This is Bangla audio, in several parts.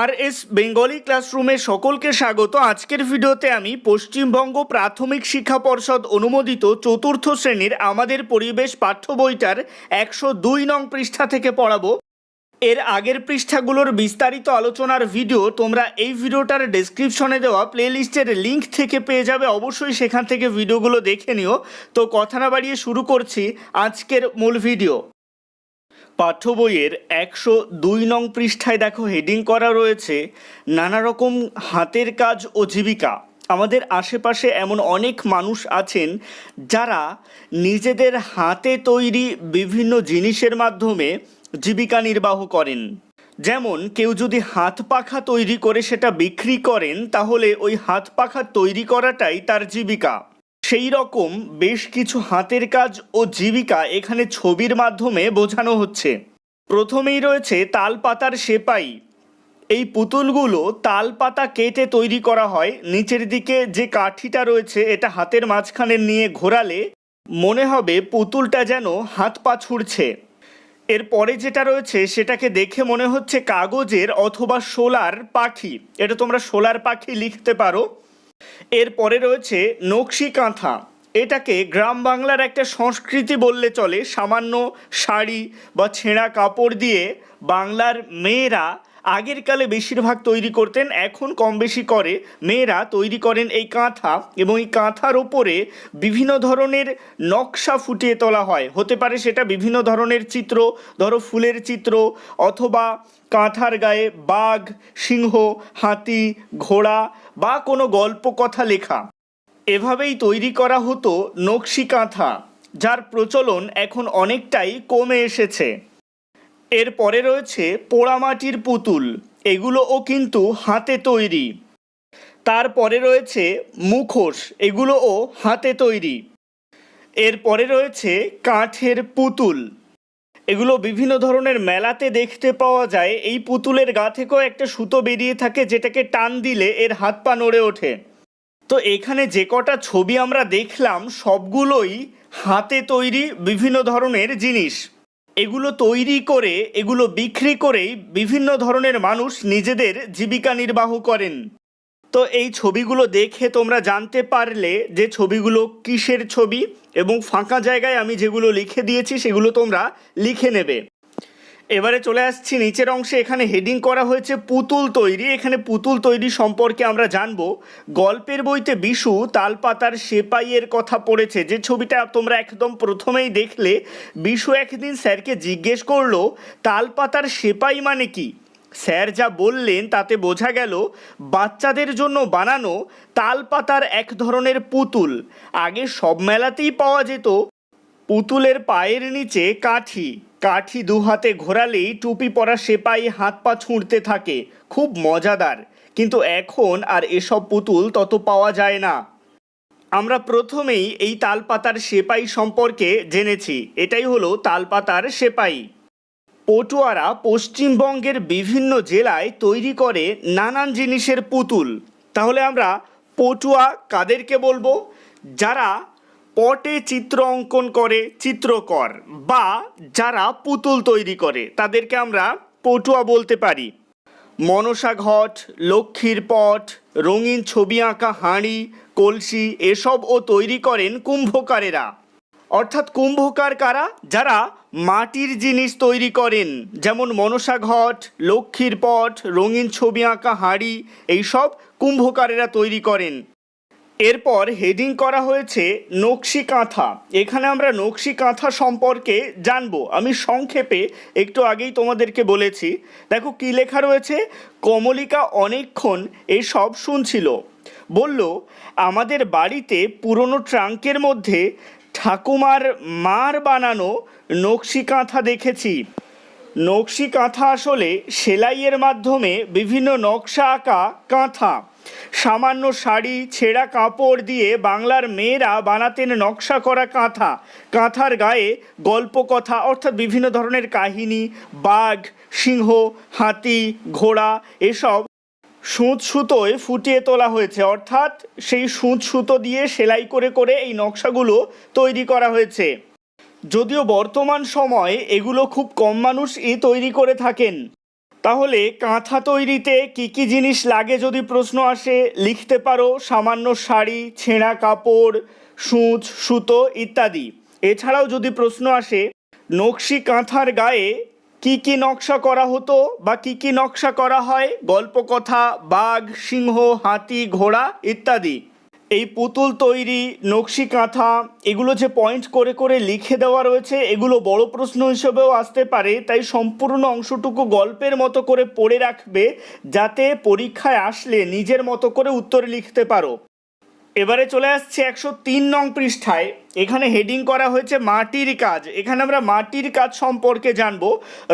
আর এস বেঙ্গলি ক্লাসরুমে সকলকে স্বাগত। আজকের ভিডিওতে আমি পশ্চিমবঙ্গ প্রাথমিক শিক্ষা পর্ষদ অনুমোদিত চতুর্থ শ্রেণির আমাদের পরিবেশ পাঠ্য বইটার একশো দুই নং পৃষ্ঠা থেকে পড়াবো। এর আগের পৃষ্ঠাগুলোর বিস্তারিত আলোচনার ভিডিও তোমরা এই ভিডিওটার ডেসক্রিপশনে দেওয়া প্লেলিস্টের লিঙ্ক থেকে পেয়ে যাবে। অবশ্যই সেখান থেকে ভিডিওগুলো দেখে নিও। তো কথা না বাড়িয়ে শুরু করছি আজকের মূল ভিডিও। পাঠ্য বইয়ের একশো দুই নং পৃষ্ঠায় দেখো হেডিং করা রয়েছে, নানা রকম হাতের কাজ ও জীবিকা। আমাদের আশেপাশে এমন অনেক মানুষ আছেন যারা নিজেদের হাতে তৈরি বিভিন্ন জিনিসের মাধ্যমে জীবিকা নির্বাহ করেন। যেমন, কেউ যদি হাত পাখা তৈরি করে সেটা বিক্রি করেন, তাহলে ওই হাত পাখা তৈরি করাটাই তার জীবিকা। সেই রকম বেশ কিছু হাতের কাজ ও জীবিকা এখানে ছবির মাধ্যমে বোঝানো হচ্ছে। প্রথমেই রয়েছে তাল পাতার সেপাই। এই পুতুলগুলো তাল পাতা কেটে তৈরি করা হয়। নিচের দিকে যে কাঠিটা রয়েছে, এটা হাতের মাঝখানে নিয়ে ঘোরালে মনে হবে পুতুলটা যেন হাত পা ছুড়ছে। এরপরে যেটা রয়েছে, সেটাকে দেখে মনে হচ্ছে কাগজের অথবা সোলার পাখি। এটা তোমরা সোলার পাখি লিখতে পারো। এরপরে রয়েছে নকশি কাঁথা এটাকে গ্রাম বাংলার একটা সংস্কৃতি বললে চলে, সামান্য শাড়ি বা ছেঁড়া কাপড় দিয়ে বাংলার মেয়েরা আগের কালে বেশিরভাগ তৈরি করতেন, এখন কম বেশি করে। মেয়েরা তৈরি করেন এই কাঁথা এবং এই কাঁথার ওপরে বিভিন্ন ধরনের নকশা ফুটিয়ে তোলা হয়। হতে পারে সেটা বিভিন্ন ধরনের চিত্র, ধরো ফুলের চিত্র অথবা কাঁথার গায়ে বাঘ, সিংহ, হাতি, ঘোড়া বা কোনো গল্প কথা লেখা। এভাবেই তৈরি করা হতো নকশি কাঁথা, যার প্রচলন এখন অনেকটাই কমে এসেছে। এরপরে রয়েছে পোড়ামাটির পুতুল। এগুলোও কিন্তু হাতে তৈরি। তারপরে রয়েছে মুখোশ। এগুলোও হাতে তৈরি। এরপরে রয়েছে কাঠের পুতুল। এগুলো বিভিন্ন ধরনের মেলাতে দেখতে পাওয়া যায়। এই পুতুলের গা থেকেও একটা সুতো বেরিয়ে থাকে যেটাকে টান দিলে এর হাত পা নড়ে ওঠে। তো এখানে যে কটা ছবি আমরা দেখলাম, সবগুলোই হাতে তৈরি বিভিন্ন ধরনের জিনিস। এগুলো তৈরি করে, এগুলো বিক্রি করেই বিভিন্ন ধরনের মানুষ নিজেদের জীবিকা নির্বাহ করেন। তো এই ছবিগুলো দেখে তোমরা জানতে পারলে যে ছবিগুলো কিসের ছবি এবং ফাঁকা জায়গায় আমি যেগুলো লিখে দিয়েছি সেগুলো তোমরা লিখে নেবে। এবারে চলে আসছি নিচের অংশে। এখানে হেডিং করা হয়েছে পুতুল তৈরি। এখানে পুতুল তৈরি সম্পর্কে আমরা জানব। গল্পের বইতে বিশু তালপাতার সেপাইয়ের কথা পড়েছে। যে ছবিটা তোমরা একদম প্রথমেই দেখলে, বিশু একদিন স্যারকে জিজ্ঞেস করল, তালপাতার সেপাই মানে কি? স্যার যা বললেন, তাতে বোঝা গেল, বাচ্চাদের জন্য বানানো তালপাতার এক ধরনের পুতুল। আগে সব মেলাতেই পাওয়া যেত। পুতুলের পায়ের নিচে কাঠি। কাঠি দু হাতে ঘোরালেই টুপি পরা সেপাই হাত পা ছুঁড়তে থাকে। খুব মজাদার। কিন্তু এখন আর এসব পুতুল তত পাওয়া যায় না। আমরা প্রথমেই এই তালপাতার সেপাই সম্পর্কে জেনেছি। এটাই হলো তালপাতার সেপাই। পটুয়ারা পশ্চিমবঙ্গের বিভিন্ন জেলায় তৈরি করে নানান জিনিসের পুতুল। তাহলে আমরা পটুয়া কাদেরকে বলব? যারা পটে চিত্র অঙ্কন করে চিত্রকর বা যারা পুতুল তৈরি করে, তাদেরকে আমরা পটুয়া বলতে পারি। মনসা ঘট, লক্ষ্মীর পট, রঙিন ছবি আঁকা হাঁড়ি, কলসি এসবও তৈরি করেন কুম্ভকারেরা। অর্থাৎ কুম্ভকার কারা? যারা মাটির জিনিস তৈরি করেন, যেমন মনসা ঘট, লক্ষ্মীর পট, রঙিন ছবি আঁকা হাঁড়ি, এইসব কুম্ভকারেরা তৈরি করেন। এরপর হেডিং করা হয়েছে নকশি কাঁথা। এখানে আমরা নকশি কাঁথা সম্পর্কে জানব। আমি সংক্ষেপে একটু আগেই তোমাদেরকে বলেছি। দেখো কি লেখা রয়েছে? কমলিকা অনেকক্ষণ এসব শুনছিল। বলল, আমাদের বাড়িতে পুরনো ট্রাঙ্কের মধ্যে ঠাকুমার মার বানানো নকশি কাঁথা দেখেছি। নকশি কাঁথা আসলে সেলাইয়ের মাধ্যমে বিভিন্ন নকশা আঁকা কাঁথা। সামান্য শাড়ি, ছেঁড়া কাপড় দিয়ে বাংলার মেয়েরা বানাতেন নকশা করা কাঁথা। কাঁথার গায়ে গল্প কথা অর্থাৎ বিভিন্ন ধরনের কাহিনী, বাঘ, সিংহ, হাতি, ঘোড়া এসব সুঁচ সুতোয় ফুটিয়ে তোলা হয়েছে। অর্থাৎ সেই সুঁচ সুতো দিয়ে সেলাই করে করে এই নকশাগুলো তৈরি করা হয়েছে। যদিও বর্তমান সময়ে এগুলো খুব কম মানুষই তৈরি করে থাকেন। তাহলে কাঁথা তৈরিতে কি কি জিনিস লাগে যদি প্রশ্ন আসে? লিখতে পারো, সামান্য শাড়ি, ছেঁড়া কাপড়, সূচ, সুতো ইত্যাদি। এছাড়াও যদি প্রশ্ন আসে, নকশি কাঁথার গায়ে কি কি নকশা করা হতো বা কি কি নকশা করা হয়? গল্পকথা, বাঘ, সিংহ, হাতি, ঘোড়া ইত্যাদি। এই পুতুল তৈরি, নকশি কাঁথা, এগুলো যে পয়েন্ট করে করে লিখে দেওয়া রয়েছে, এগুলো বড় প্রশ্ন হিসেবেও আসতে পারে। তাই সম্পূর্ণ অংশটুকু গল্পের মতো করে পড়ে রাখবে, যাতে পরীক্ষায় আসলে নিজের মতো করে উত্তর লিখতে পারো। এবারে চলে আসছে একশো তিন নং পৃষ্ঠায়। এখানে হেডিং করা হয়েছে মাটির কাজ। এখানে আমরা মাটির কাজ সম্পর্কে জানব।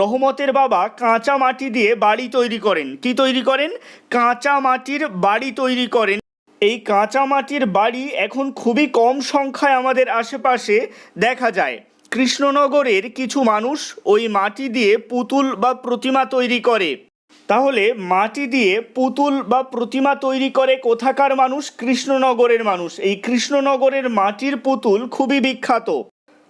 রহমতের বাবা কাঁচা মাটি দিয়ে বাড়ি তৈরি করেন। কি তৈরি করেন? কাঁচা মাটির বাড়ি তৈরি করেন। এই কাঁচা মাটির বাড়ি এখন খুবই কম সংখ্যায় আমাদের আশেপাশে দেখা যায়। কৃষ্ণনগরের কিছু মানুষ ওই মাটি দিয়ে পুতুল বা প্রতিমা তৈরি করে। তাহলে মাটি দিয়ে পুতুল বা প্রতিমা তৈরি করে কোথাকার মানুষ? কৃষ্ণনগরের মানুষ। এই কৃষ্ণনগরের মাটির পুতুল খুবই বিখ্যাত।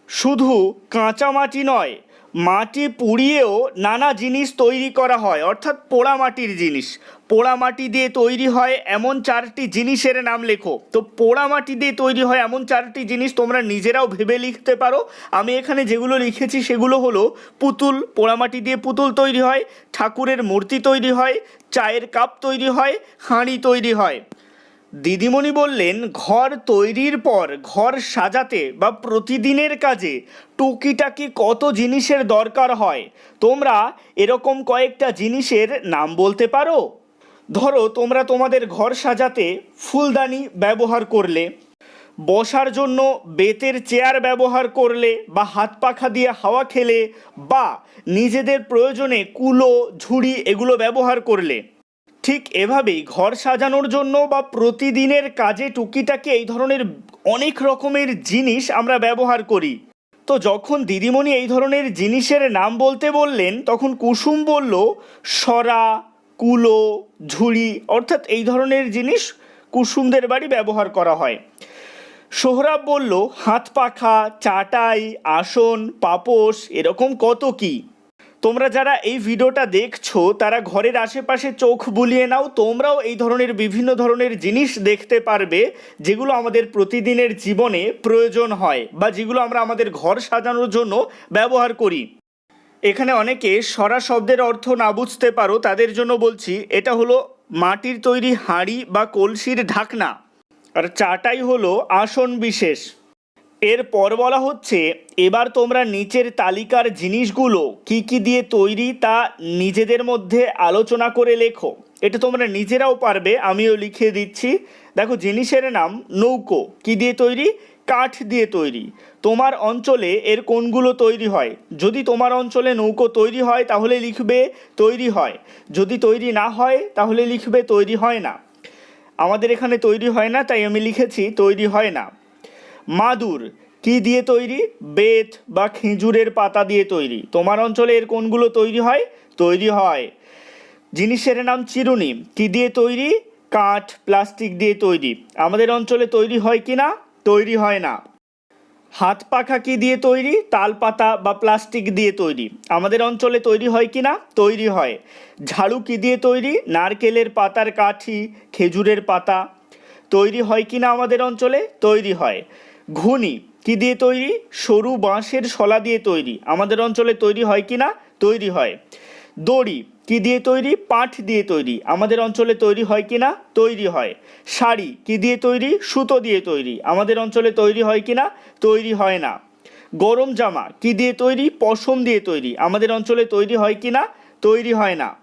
শুধু কাঁচা মাটি নয় মাটি পুড়িয়েও নানা জিনিস তৈরি করা হয়, অর্থাৎ পোড়া মাটির জিনিস। পোড়া মাটি দিয়ে তৈরি হয় এমন চারটি জিনিসের নাম লেখো। তো পোড়া মাটি দিয়ে তৈরি হয় এমন চারটি জিনিস তোমরা নিজেরাও ভেবে লিখতে পারো। আমি এখানে যেগুলো লিখেছি সেগুলো হলো পুতুল, পোড়া মাটি দিয়ে পুতুল তৈরি হয়, ঠাকুরের মূর্তি তৈরি হয়, চায়ের কাপ তৈরি হয়, হাঁড়ি তৈরি হয়। দিদিমণি বললেন, ঘর তৈরির পর, ঘর সাজাতে বা প্রতিদিনের কাজে টুকিটাকি কত জিনিসের দরকার হয়? তোমরা এরকম কয়েকটা জিনিসের নাম বলতে পারো? ধরো, তোমরা তোমাদের ঘর সাজাতে ফুলদানি ব্যবহার করলে, বসার জন্য বেতের চেয়ার ব্যবহার করলে বা হাত পাখা দিয়ে হাওয়া খেলে বা নিজেদের প্রয়োজনে কুলো, ঝুড়ি এগুলো ব্যবহার করলে ঠিক এভাবেই ঘর সাজানোর জন্য বা প্রতিদিনের কাজে টুকিটাকি এই ধরনের অনেক রকমের জিনিস আমরা ব্যবহার করি। তো যখন দিদিমণি এই ধরনের জিনিসের নাম বলতে বললেন, তখন কুসুম বলল, সরা, কুলো, ঝুড়ি, অর্থাৎ এই ধরনের জিনিস কুসুমদের বাড়ি ব্যবহার করা হয়। সোহরাব বলল, হাত পাখা, চাটাই, আসন, পাপোশ, এরকম কত কি? তোমরা যারা এই ভিডিওটা দেখছ, তারা ঘরের আশেপাশে চোখ বুলিয়ে নাও, তোমরাও এই ধরনের বিভিন্ন ধরনের জিনিস দেখতে পারবে, যেগুলো আমাদের প্রতিদিনের জীবনে প্রয়োজন হয় বা যেগুলো আমরা আমাদের ঘর সাজানোর জন্য ব্যবহার করি। এখানে অনেকে সরা শব্দের অর্থ না বুঝতে পারো, তাদের জন্য বলছি, এটা হলো মাটির তৈরি হাঁড়ি বা কলসির ঢাকনা। আর চাটাই হলো আসন বিশেষ। এরপর বলা হচ্ছে, এবার তোমরা নিচের তালিকার জিনিসগুলো কি কি দিয়ে তৈরি তা নিজেদের মধ্যে আলোচনা করে লেখো। এটা তোমরা নিজেরাও পারবে, আমিও লিখে দিচ্ছি। দেখো, জিনিসের নাম নৌকো, কি দিয়ে তৈরি? কাঠ দিয়ে তৈরি। তোমার অঞ্চলে এর কোনগুলো তৈরি হয়? যদি তোমার অঞ্চলে নৌকো তৈরি হয়, তাহলে লিখবে তৈরি হয়। যদি তৈরি না হয়, তাহলে লিখবে তৈরি হয় না। আমাদের এখানে তৈরি হয় না, তাই আমি লিখেছি তৈরি হয় না। মাদুর, কি দিয়ে তৈরি? বেত বা খেজুরের পাতা দিয়ে তৈরি। তোমার অঞ্চলে এর কোনগুলো তৈরি হয়? তৈরি হয়। জিনিসের নাম চিরুনি। কি দিয়ে তৈরি? কাঠ, প্লাস্টিক দিয়ে তৈরি। আমাদের অঞ্চলে তৈরি হয় কি না? তৈরি হয় না। হাত পাখা কি দিয়ে তৈরি? তাল পাতা বা প্লাস্টিক দিয়ে তৈরি। আমাদের অঞ্চলে তৈরি হয় কি না? তৈরি হয়। ঝাড়ু কি দিয়ে তৈরি? নারকেলের পাতার কাঠি, খেজুরের পাতা। তৈরি হয় কি না আমাদের অঞ্চলে? তৈরি হয়। ঘুনি কি দিয়ে তৈরি? সরু বাঁশের শলা দিয়ে তৈরি। আমাদের অঞ্চলে তৈরি হয় কি না? তৈরি হয়। দড়ি, কি দিয়ে তৈরি? পাট দিয়ে তৈরি। আমাদের অঞ্চলে তৈরি হয় কি না? তৈরি হয়। শাড়ি, কি দিয়ে তৈরি? সুতো দিয়ে তৈরি। আমাদের অঞ্চলে তৈরি হয় কি না? তৈরি হয় না। গরম জামা, কি দিয়ে তৈরি? পশম দিয়ে তৈরি। আমাদের অঞ্চলে তৈরি হয় কি না? তৈরি হয় না।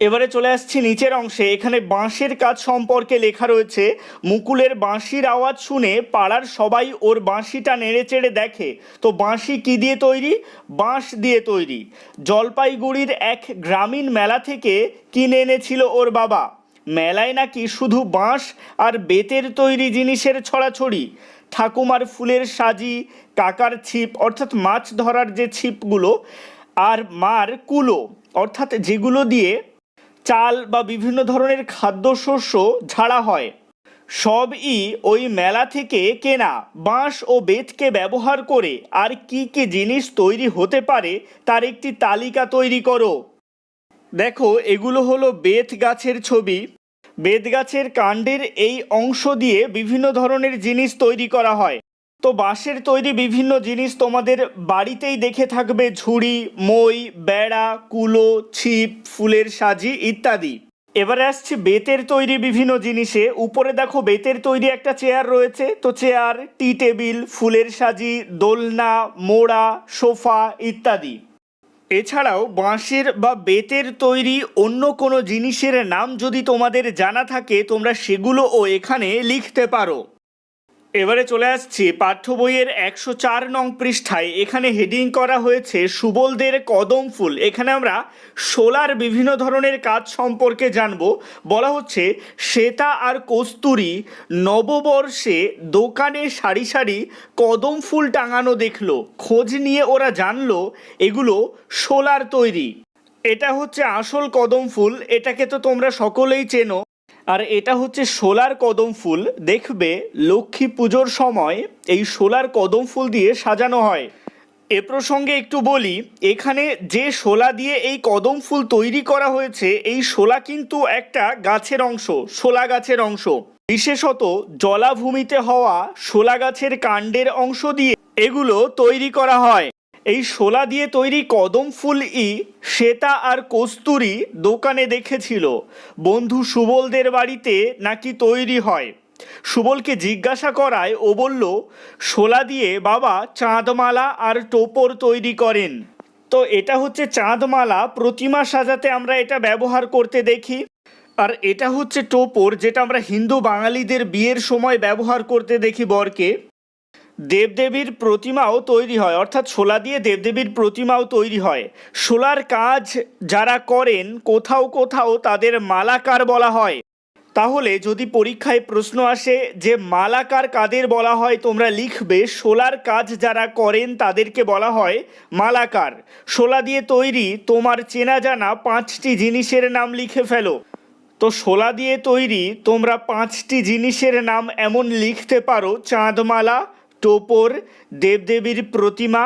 এবারে চলে আসছি নিচের অংশে। এখানে বাঁশের কাজ সম্পর্কে লেখা রয়েছে। মুকুলের বাঁশির আওয়াজ শুনে পাড়ার সবাই ওর বাঁশিটা নেড়ে চেড়ে দেখে। তো বাঁশি কি দিয়ে তৈরি? বাঁশ দিয়ে তৈরি। জলপাইগুড়ির এক গ্রামীণ মেলা থেকে কিনে এনেছিল ওর বাবা। মেলায় নাকি শুধু বাঁশ আর বেতের তৈরি জিনিসের ছড়াছড়ি। ঠাকুমার ফুলের সাজি, কাকার ছিপ, অর্থাৎ মাছ ধরার যে ছিপগুলো, আর মার কুলো, অর্থাৎ যেগুলো দিয়ে চাল বা বিভিন্ন ধরনের খাদ্যশস্য ঝাড়া হয়। সবই ওই মেলা থেকে কেনা, বাঁশ ও বেতকে ব্যবহার করে আর কি কি জিনিস তৈরি হতে পারে তার একটি তালিকা তৈরি করো। দেখো, এগুলো হলো বেত গাছের ছবি। বেত গাছের কাণ্ডের এই অংশ দিয়ে বিভিন্ন ধরনের জিনিস তৈরি করা হয়। তো বাঁশের তৈরি বিভিন্ন জিনিস তোমাদের বাড়িতেই দেখে থাকবে। ঝুড়ি, মই, বেড়া, কুলো, ছিপ, ফুলের সাজি ইত্যাদি। এবারে আসছে বেতের তৈরি বিভিন্ন জিনিসে। উপরে দেখো বেতের তৈরি একটা চেয়ার রয়েছে। তো চেয়ার, টি টেবিল, ফুলের সাজি, দোলনা, মোড়া, সোফা ইত্যাদি। এছাড়াও বাঁশের বা বেতের তৈরি অন্য কোনো জিনিসের নাম যদি তোমাদের জানা থাকে, তোমরা সেগুলোও এখানে লিখতে পারো। এবারে চলে আসছি পাঠ্য বইয়ের একশো চার নং পৃষ্ঠায়। এখানে হেডিং করা হয়েছে সুবলদের কদম ফুল। এখানে আমরা সোলার বিভিন্ন ধরনের কাজ সম্পর্কে জানব। বলা হচ্ছে, শ্বেতা আর কস্তুরি নববর্ষে দোকানে সারি সারি কদম ফুল টাঙানো দেখল। খোঁজ নিয়ে ওরা জানলো, এগুলো সোলার তৈরি। এটা হচ্ছে আসল কদম ফুল। এটাকে তো তোমরা সকলেই চেনো। আর এটা হচ্ছে সোলার কদম ফুল। দেখবে লক্ষ্মী পুজোর সময় এই সোলার কদম ফুল দিয়ে সাজানো হয়। এ প্রসঙ্গে একটু বলি, এখানে যে শোলা দিয়ে এই কদম ফুল তৈরি করা হয়েছে, এই শোলা কিন্তু একটা গাছের অংশ শোলা গাছের অংশ। বিশেষত জলাভূমিতে হওয়া শোলা গাছের কাণ্ডের অংশ দিয়ে এগুলো তৈরি করা হয়। এই শোলা দিয়ে তৈরি কদম ফুল ই শ্বেতা আর কস্তুরি দোকানে দেখেছিল। বন্ধু সুবলদের বাড়িতে নাকি তৈরি হয়। সুবলকে জিজ্ঞাসা করায় ও বলল, শোলা দিয়ে বাবা চাঁদমালা আর টোপর তৈরি করেন। তো এটা হচ্ছে চাঁদমালা, প্রতিমা সাজাতে আমরা এটা ব্যবহার করতে দেখি। আর এটা হচ্ছে টোপর, যেটা আমরা হিন্দু বাঙালিদের বিয়ের সময় ব্যবহার করতে দেখি বরকে। দেবদেবীর প্রতিমাও তৈরি হয়, অর্থাৎ শোলা দিয়ে দেবদেবীর প্রতিমাও তৈরি হয়। শোলার কাজ যারা করেন, কোথাও কোথাও তাদের মালাকার বলা হয়। তাহলে যদি পরীক্ষায় প্রশ্ন আসে যে মালাকার কাদের বলা হয়, তোমরা লিখবে, শোলার কাজ যারা করেন তাদেরকে বলা হয় মালাকার। শোলা দিয়ে তৈরি তোমার চেনা জানা পাঁচটি জিনিসের নাম লিখে ফেলো। তো শোলা দিয়ে তৈরি তোমরা পাঁচটি জিনিসের নাম এমন লিখতে পারো, চাঁদমালা টোপর, দেবদেবীর প্রতিমা,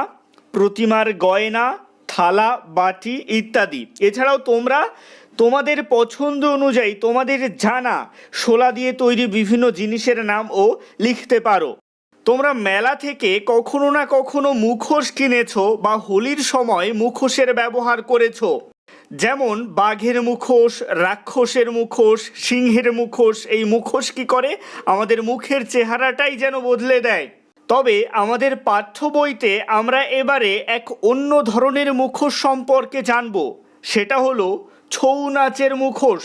প্রতিমার গয়না, থালা, বাটি ইত্যাদি। এছাড়াও তোমরা তোমাদের পছন্দ অনুযায়ী তোমাদের জানা শোলা দিয়ে তৈরি বিভিন্ন জিনিসের নামও লিখতে পারো। তোমরা মেলা থেকে কখনো না কখনো মুখোশ কিনেছো বা হোলির সময় মুখোশের ব্যবহার করেছ। যেমন বাঘের মুখোশ, রাক্ষসের মুখোশ, সিংহের মুখোশ, এই মুখোশ কি করে? আমাদের মুখের চেহারাটাই যেন বদলে দেয়। তবে আমাদের পাঠ্য বইতে আমরা এবারে এক অন্য ধরনের মুখোশ সম্পর্কে জানব। সেটা হলো ছৌ নাচের মুখোশ।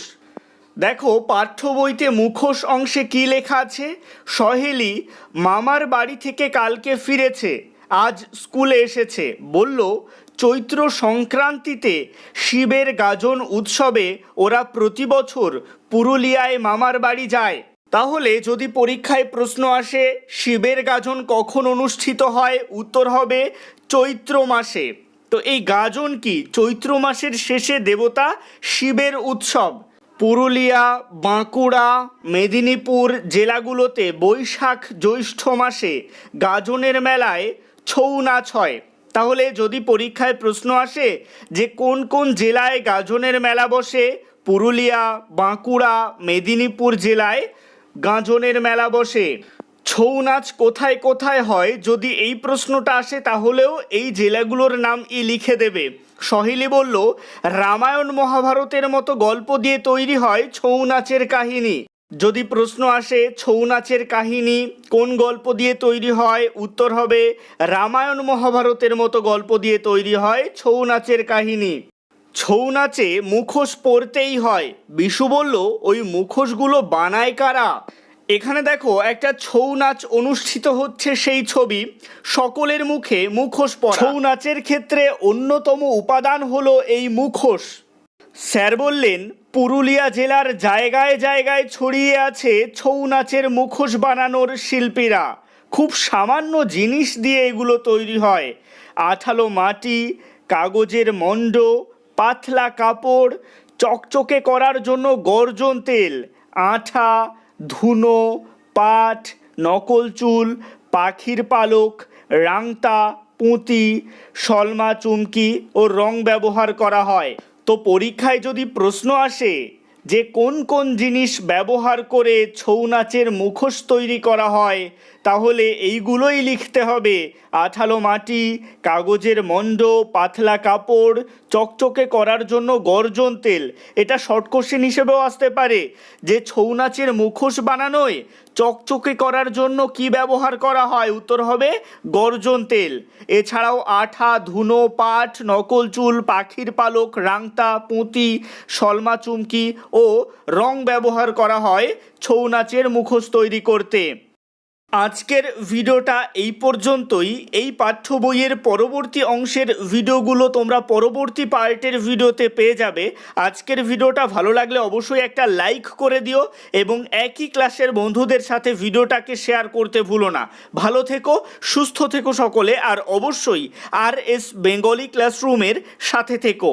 দেখো, পাঠ্য বইতে মুখোশ অংশে কি লেখা আছে? সহেলি, মামার বাড়ি থেকে কালকে ফিরেছে, আজ স্কুলে এসেছে। বলল, চৈত্র সংক্রান্তিতে শিবের গাজন উৎসবে ওরা প্রতি বছর পুরুলিয়ায় মামার বাড়ি যায়। তাহলে যদি পরীক্ষায় প্রশ্ন আসে, শিবের গাজন কখন অনুষ্ঠিত হয়? উত্তর হবে চৈত্র মাসে। তো এই গাজন কি? চৈত্র মাসের শেষে দেবতা শিবের উৎসব। পুরুলিয়া, বাঁকুড়া, মেদিনীপুর জেলাগুলোতে বৈশাখ জ্যৈষ্ঠ মাসে গাজনের মেলায় ছৌ নাচ হয়। তাহলে যদি পরীক্ষায় প্রশ্ন আসে যে কোন কোন জেলায় গাজনের মেলা বসে, পুরুলিয়া, বাঁকুড়া, মেদিনীপুর জেলায় গাজনের মেলা বসে। ছৌ নাচ কোথায় কোথায় হয়, যদি এই প্রশ্নটা আসে তাহলেও এই জেলাগুলোর নাম ই লিখে দেবে। সহেলি বলল, রামায়ণ মহাভারতের মতো গল্প দিয়ে তৈরি হয় ছৌ নাচের কাহিনী। যদি প্রশ্ন আসে, ছৌ নাচের কাহিনী কোন গল্প দিয়ে তৈরি হয়? উত্তর হবে, রামায়ণ মহাভারতের মতো গল্প দিয়ে তৈরি হয় ছৌ নাচের কাহিনী। ছৌ নাচে মুখোশ পরতেই হয়। বিশু বলল, ওই মুখোশগুলো বানায় কারা? এখানে দেখো, একটা ছৌ নাচ অনুষ্ঠিত হচ্ছে সেই ছবি। সকলের মুখে মুখোশ পরা। ছৌ নাচের ক্ষেত্রে অন্যতম উপাদান হলো এই মুখোশ। স্যার বললেন, পুরুলিয়া জেলার জায়গায় জায়গায় ছড়িয়ে আছে ছৌ নাচের মুখোশ বানানোর শিল্পীরা। খুব সামান্য জিনিস দিয়ে এগুলো তৈরি হয়। আঠালো মাটি, কাগজের মণ্ড পাতলা কাপড় চকচকে করার জন্য গর্জন তেল, আঠা, ধুনো, পাট, নকল চুল, পাখির পালক, রাংতা, পুঁতি সলমা চুমকি ও রং ব্যবহার করা হয়। তো পরীক্ষায় যদি প্রশ্ন আসে যে কোন কোন জিনিস ব্যবহার করে ছৌ নাচের মুখোশ তৈরি করা হয় তাহলে এইগুলোই লিখতে হবে। আঠালো মাটি, কাগজের মণ্ড পাতলা কাপড়, চকচকে করার জন্য গর্জন তেল। এটা শর্ট হিসেবেও আসতে পারে। যে ছৌ নাচের মুখোশ বানানোয় চকচকে করার জন্য কি ব্যবহার করা হয়? উত্তর হবে গর্জন তেল। এছাড়াও আঠা, ধুনো, পাট, নকল চুল, পাখির পালক, রাংতা, পুঁতি সলমা চুমকি ও রং ব্যবহার করা হয় ছৌ নাচের মুখোশ তৈরি করতে। আজকের ভিডিওটা এই পর্যন্তই। এই পাঠ্য বইয়ের পরবর্তী অংশের ভিডিওগুলো তোমরা পরবর্তী পার্টের ভিডিওতে পেয়ে যাবে। আজকের ভিডিওটা ভালো লাগলে অবশ্যই একটা লাইক করে দিও এবং একই ক্লাসের বন্ধুদের সাথে ভিডিওটাকে শেয়ার করতে ভুলো না। ভালো থেকো, সুস্থ থেকো সকলে, আর অবশ্যই আর এস বেঙ্গলি ক্লাসরুমের সাথে থেকো।